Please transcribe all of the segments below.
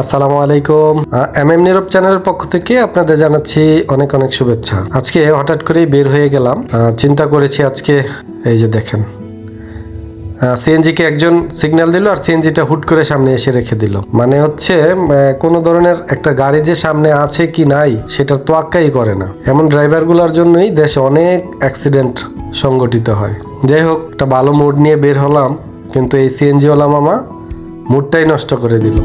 আসসালামু আলাইকুম। M M নীরব চ্যানেলের পক্ষ থেকে আপনাদের জানাচ্ছি অনেক অনেক শুভেচ্ছা। আজকে হঠাৎ করেই বের হয়ে গেলাম। চিন্তা করেছি আজকে, এই যে দেখেন। সিএনজি কে একজন সিগন্যাল দিল আর সিএনজিটা হুট করে সামনে এসে রেখে দিল। মানে হচ্ছে কোনো ধরনের একটা গাড়ি যে সামনে আছে কি নাই, সেটার তোয়াক্কাই করে না। এমন ড্রাইভারগুলোর জন্যই দেশে অনেক অ্যাক্সিডেন্ট সংগঠিত হয়। যাই হোক, একটা ভালো মুড নিয়ে বের হলাম, কিন্তু এই সিএনজিওয়ালা মামা মুডটাই নষ্ট করে দিল।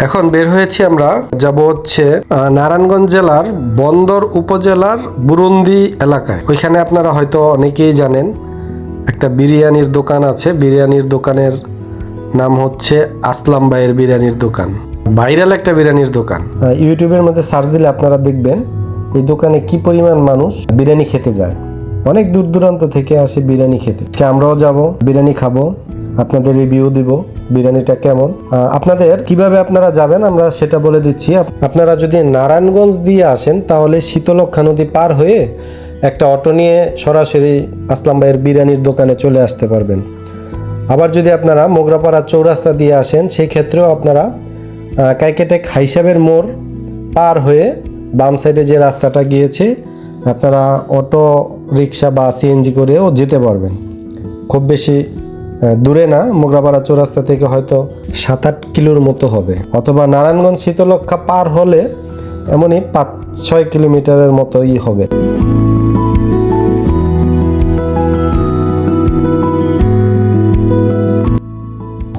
এখন বের হয়েছি আমরা, যাব হচ্ছে নারায়ণগঞ্জ জেলার বন্দর উপজেলার বুরুন্দি এলাকায়। ওইখানে আপনারা হয়তো অনেকেই জানেন, একটা বিরিয়ানির দোকান আছে। বিরিয়ানির দোকানের নাম হচ্ছে আসলাম ভাইয়ের বিরিয়ানির দোকান। ভাইরাল একটা বিরিয়ানির দোকান। ইউটিউবের মধ্যে সার্চ দিলে আপনারা দেখবেন, এই দোকানে কি পরিমাণ মানুষ বিরিয়ানি খেতে যায়। অনেক দূর দূরান্ত থেকে আসে বিরিয়ানি খেতে। আজকে আমরাও যাব, বিরিয়ানি খাব। আপনাদের রিভিউ দিব, বিরিয়ানিটা কেমন? আপনাদের কীভাবে আপনারা যাবেন আমরা সেটা বলে দিচ্ছি। আপ- আপনারা যদি নারায়ণগঞ্জ দিয়ে আসেন, তাহলে শীতলক্ষা নদী পার হয়ে একটা অটো নিয়ে সরাসরি আসলাম ভাইয়ের বিরিয়ানির দোকানে চলে আসতে পারবেন। আবার যদি আপনারা মোগরাপাড়া চৌরাস্তা দিয়ে আসেন, সেই ক্ষেত্রেও আপনারা কাইকেটেক কাইকেটে খাইসাবের মোড় পার হয়ে বাম সাইডে যে রাস্তাটা গিয়েছে, আপনারা অটো, রিক্সা বা সিএনজি করেও যেতে পারবেন। খুব বেশি দূরে না, মোগরাপাড়া চৌরাস্তা থেকে হয়তো সাত আট কিলোর মতো হবে। অথবা নারায়ণগঞ্জ শীতলক্ষা পার হলে এমনই পাঁচ ছয় কিলোমিটারের মতোই হবে।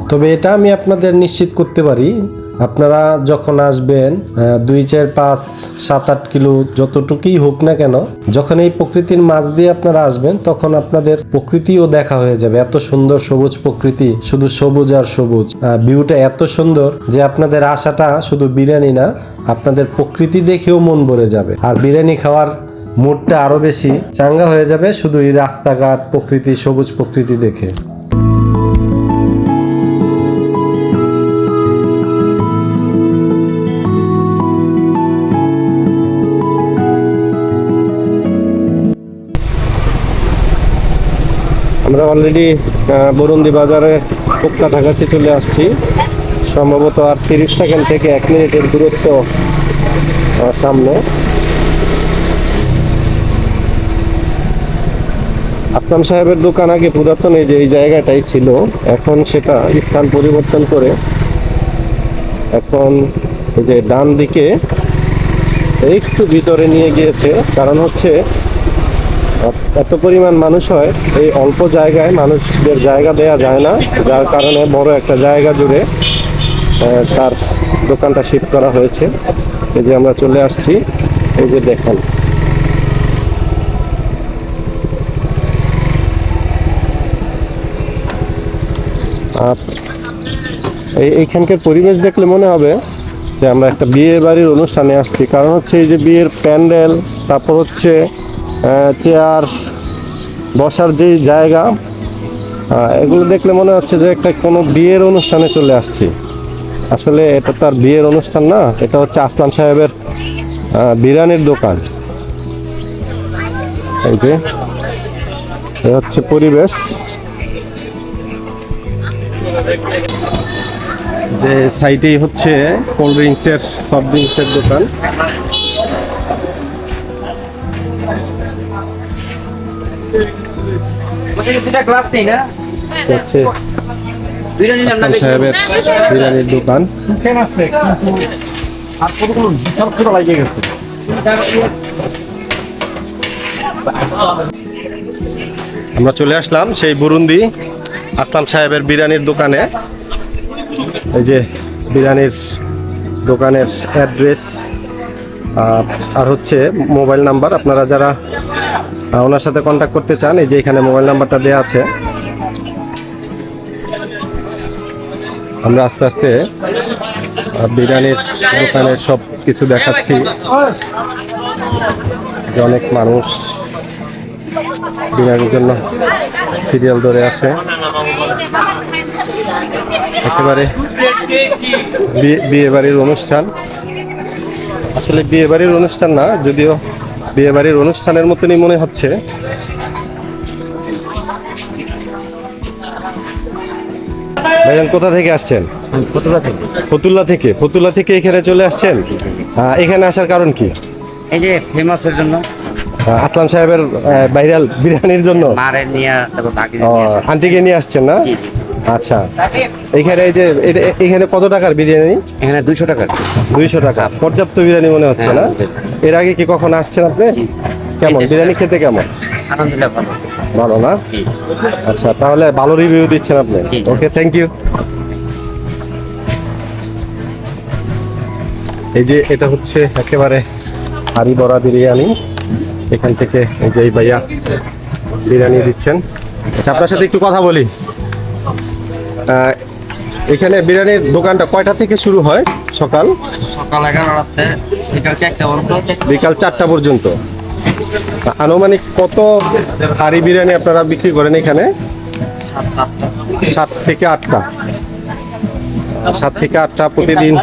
তবে এটা আমি আপনাদের নিশ্চিত করতে পারি আপনারা যখন আসবেন দুই চার পাঁচ, সাত আট কিলো যতটুকুই হোক না কেন, যখন এই প্রকৃতির মাঝ দিয়ে আপনারা আসবেন, তখন আপনাদের প্রকৃতিও দেখা হয়ে যাবে। এত সুন্দর সবুজ প্রকৃতি, শুধু সবুজ আর সবুজ। ভিউটা এত সুন্দর যে আপনাদের আশাটা শুধু বিরিয়ানি না, আপনাদের প্রকৃতি দেখেও মন ভরে যাবে। আর বিরিয়ানি খাওয়ার মুডটা আরও বেশি চাঙ্গা হয়ে যাবে শুধু এই রাস্তাঘাট প্রকৃতি, সবুজ প্রকৃতি দেখে। আমরা অলরেডি বরুন্দি বাজারে খুব কাছাকাছি চলে আসছি। সম্ভবত আর তিরিশ সেকেন্ড থেকে এক মিনিটের দূরত্ব সামনে। আসলাম সাহেবের দোকান আগে, পুরাতন এই যে এই জায়গাটাই ছিল। এখন সেটা স্থান পরিবর্তন করে, এখন যে ডান দিকে একটু ভিতরে নিয়ে গিয়েছে। কারণ হচ্ছে এত পরিমাণ মানুষ হয়, এই অল্প জায়গায় মানুষদের জায়গা দেয়া যায় না, যার কারণে বড় একটা জায়গা জুড়ে তার দোকানটা শিফট করা হয়েছে। এই যে আমরা চলে আসছি, এই যে দেখেন। আর এই এইখানকার পরিবেশ দেখলে মনে হবে যে আমরা একটা বিয়ে বাড়ির অনুষ্ঠানে আসছি, কারণ হচ্ছে এই যে বিয়ের প্যান্ডেল, তারপর হচ্ছে চেয়ার, বসার যে জায়গা এগুলো দেখলে মনে হচ্ছে যে একটা কোনো বিয়ের অনুষ্ঠানে চলে আসছি। আসলে এটা তো আর বিয়ের অনুষ্ঠান না, এটা হচ্ছে আসলাম সাহেবের বিরিয়ানির দোকান। এই যে হচ্ছে পরিবেশ। যে সাইডেই হচ্ছে কোল্ড ড্রিঙ্কসের, সফট ড্রিঙ্কসের দোকান। লাগিয়ে গেছে। আমরা চলে আসলাম সেই বুরুন্দি আসলাম সাহেবের বিরিয়ানির দোকানে। এই যে বিরিয়ানির দোকানের অ্যাড্রেস আর হচ্ছে মোবাইল নাম্বার আপনারা যারা ওনার সাথে কন্ট্যাক্ট করতে চান, এই যে এখানে মোবাইল নাম্বারটা দেওয়া আছে। আমরা আস্তে আস্তে বিরিয়ানির দোকানের সব কিছু দেখাচ্ছি। যে অনেক মানুষ বিরিয়ানির জন্য সিরিয়াল ধরে আছে। একেবারে বিয়ে- বাড়ির অনুষ্ঠান। আসলে বিয়ে বাড়ির অনুষ্ঠান না, যদিও বিয়ে বাড়ির অনুষ্ঠানের মতনই মনে হচ্ছে। ভাইজান কোথা থেকে আসছেন? থেকে? ফতুল্লা থেকে। ফতুল্লা থেকে এখানে চলে আসছেন? এখানে আসার কারণ কি? এই যে ফেমাসের জন্য। আসলাম সাহেবের ভাইরাল বিরিয়ানির জন্য। আন্টিকে নিয়ে আসছেন না? আচ্ছা। এখানে এই যে এখানে কত টাকার বিরিয়ানি? এখানে দুইশো টাকা দুইশো টাকা। পর্যাপ্ত বিরিয়ানি মনে হচ্ছে না? এর আগে কি কখন আসছেন আপনি? কেমন? বিরিয়ানি খেতে কেমন? আলহামদুলিল্লাহ ভালো। ভালো না? আচ্ছা তাহলে ভালো রিভিউ দিচ্ছেন আপনি। ওকে থ্যাংক ইউ এই যে এটা হচ্ছে একেবারে হাড়ি বড়া বিরিয়ানি। এখান থেকে এই যে ভাইয়া বিরিয়ানি দিচ্ছেন। আচ্ছা আপনার সাথে একটু কথা বলি। এখানে বিরিয়ানির দোকানটা কয়টা থেকে শুরু হয় সকাল? সকাল এগারোটাতে বিকাল চারটা পর্যন্ত। বিকাল চারটা পর্যন্ত। আনুমানিক কত হাড়ি বিরিয়ানি আপনারা বিক্রি করেন এখানে? সাত থেকে আটটা। সাত থেকে আটটা প্রতিদিন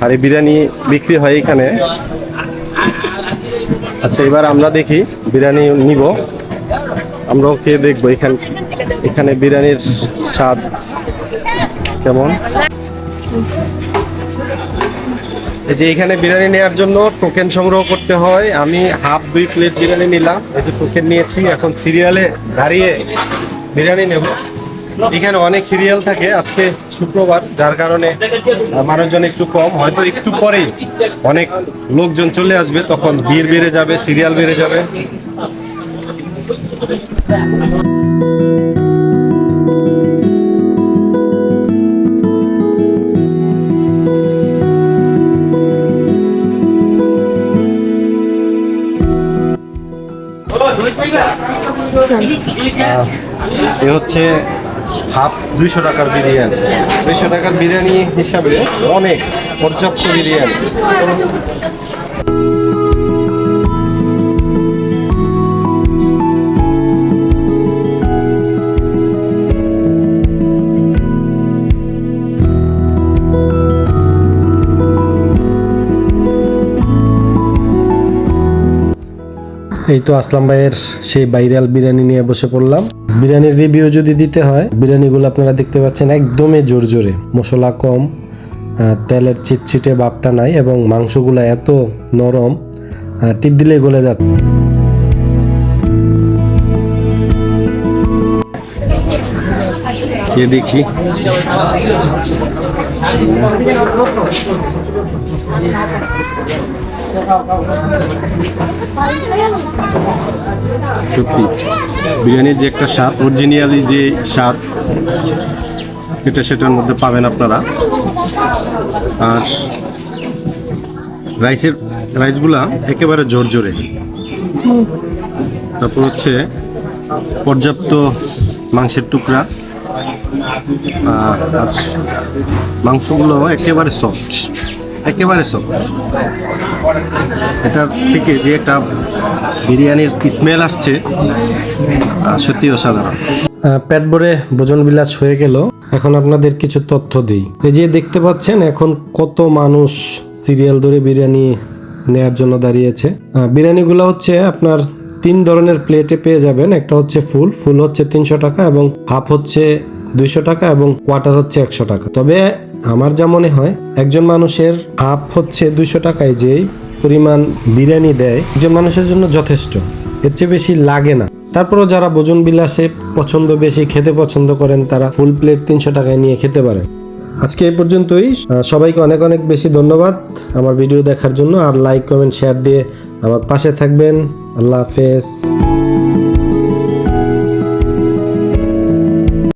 হাড়ি বিরিয়ানি বিক্রি হয় এখানে। আচ্ছা এবার আমরা দেখি বিরিয়ানি নিব। আমরাও খেয়ে দেখব এখানে এখানে বিরিয়ানির স্বাদ কেমন? এই যে এখানে বিরিয়ানি নেওয়ার জন্য টোকেন সংগ্রহ করতে হয়। আমি হাফ দুই প্লেট বিরিয়ানি নিলাম। এই যে টোকেন নিয়েছি। এখন সিরিয়ালে দাঁড়িয়ে বিরিয়ানি নেব। এখানে অনেক সিরিয়াল থাকে আজকে শুক্রবার, যার কারণে মানুষজন একটু কম। হয়তো একটু পরেই অনেক লোকজন চলে আসবে। তখন ভিড় বেড়ে যাবে, সিরিয়াল বেড়ে যাবে। এ হচ্ছে হাফ দুইশো টাকার বিরিয়ানি। দুইশো টাকার বিরিয়ানি হিসাবে অনেক পর্যাপ্ত বিরিয়ানি। এই তো আসলাম ভাইয়ের সেই ভাইরাল বিরিয়ানি নিয়ে বসে পড়লাম। বিরিয়ানির রিভিউ যদি দিতে হয়, বিরিয়ানিগুলো আপনারা দেখতে পাচ্ছেন একদমই জোর জোরে মশলা কম তেলের চিটচিটে বাপটা নাই এবং মাংসগুলো এত নরম টিপ দিলে গলে যাচ্ছে। খেয়ে দেখি। সত্যি, বিরিয়ানির যে একটা স্বাদ অরিজিনালি যে স্বাদ, এটা সেটার মধ্যে পাবেন আপনারা। আর রাইসের, রাইসগুলা একেবারে জোর জোরে তারপর হচ্ছে পর্যাপ্ত মাংসের টুকরা। আর মাংসগুলো একেবারে সফট একেবারে সফট এটার থেকে যে একটা বিরিয়ানির স্মেল আসছে সত্যি অসাধারণ। পেট ভরে ভোজন বিলাস হয়ে গেল। এখন আপনাদের কিছু তথ্য দিই। এই যে দেখতে পাচ্ছেন, এখন কত মানুষ সিরিয়াল ধরে বিরিয়ানি নেয়ার জন্য দাঁড়িয়েছে। বিরিয়ানিগুলো হচ্ছে আপনার তিন ধরনের প্লেটে পেয়ে যাবেন। একটা হচ্ছে ফুল ফুল হচ্ছে তিনশো টাকা এবং হাফ হচ্ছে দুইশো টাকা এবং কোয়ার্টার হচ্ছে একশো টাকা। তবে আমার যা মনে হয়, একজন মানুষের হাফ হচ্ছে দুইশো টাকায় যেই পরিমাণ বিরিয়ানি দেয়, একজন মানুষের জন্য যথেষ্ট। এর চেয়ে বেশি লাগে না। তারপরও যারা ভোজন বিলাসে পছন্দ বেশি, খেতে পছন্দ করেন, তারা ফুল প্লেট তিনশো টাকায় নিয়ে খেতে পারেন। আজকে এই পর্যন্তই। সবাইকে অনেক অনেক বেশি ধন্যবাদ আমার ভিডিও দেখার জন্য। আর লাইক কমেন্ট শেয়ার দিয়ে আমার পাশে থাকবেন। আল্লাহ হাফেজ।